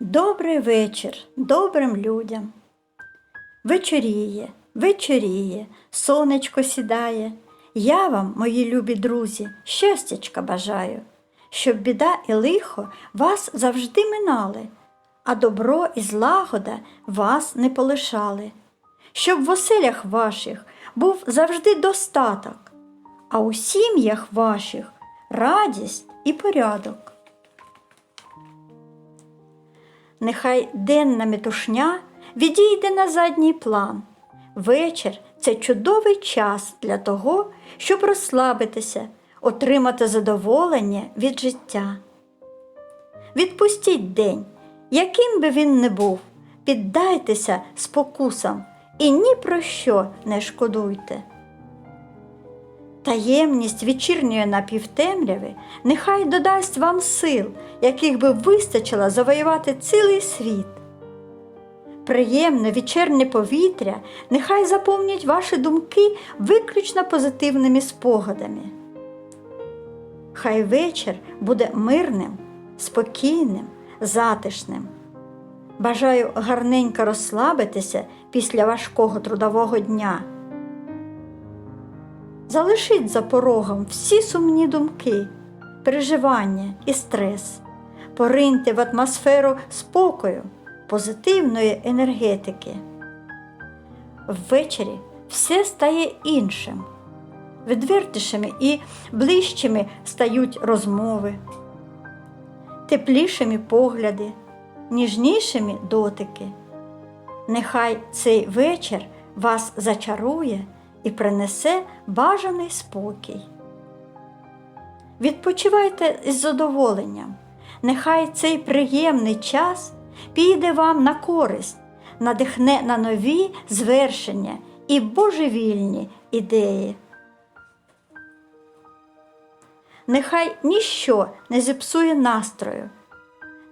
Добрий вечір добрим людям. Вечоріє, вечоріє, сонечко сідає. Я вам, мої любі друзі, щастячка бажаю, щоб біда і лихо вас завжди минали, а добро і злагода вас не полишали, щоб в оселях ваших був завжди достаток, а у сім'ях ваших радість і порядок. Нехай денна метушня відійде на задній план. Вечір це чудовий час для того, щоб розслабитися, отримати задоволення від життя. Відпустіть день, яким би він не був, піддайтеся спокусам і ні про що не шкодуйте. Таємність вечірньої напівтемряви нехай додасть вам сил, яких би вистачило завоювати цілий світ. Приємне вечірнє повітря нехай заповнять ваші думки виключно позитивними спогадами. Хай вечір буде мирним, спокійним, затишним. Бажаю гарненько розслабитися після важкого трудового дня. Залишіть за порогом всі сумні думки, переживання і стрес. Пориньте в атмосферу спокою, позитивної енергетики. Ввечері все стає іншим. Відвертішими і ближчими стають розмови, теплішими погляди, ніжнішими дотики. Нехай цей вечір вас зачарує і принесе бажаний спокій. Відпочивайте із задоволенням. Нехай цей приємний час піде вам на користь, надихне на нові звершення і божевільні ідеї. Нехай ніщо не зіпсує настрою,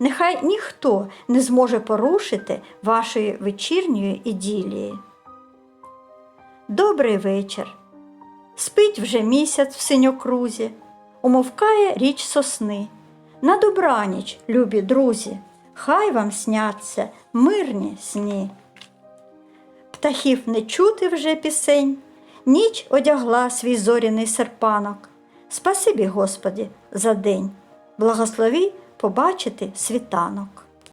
нехай ніхто не зможе порушити вашої вечірньої іділії. Добрий вечір. Спить вже місяць в синьокрузі, умовкає річ сосни. На добраніч, любі друзі, хай вам сняться мирні сні. Птахів не чути вже пісень, ніч одягла свій зоряний серпанок. Спасибі, Господі, за день, благослови побачити світанок.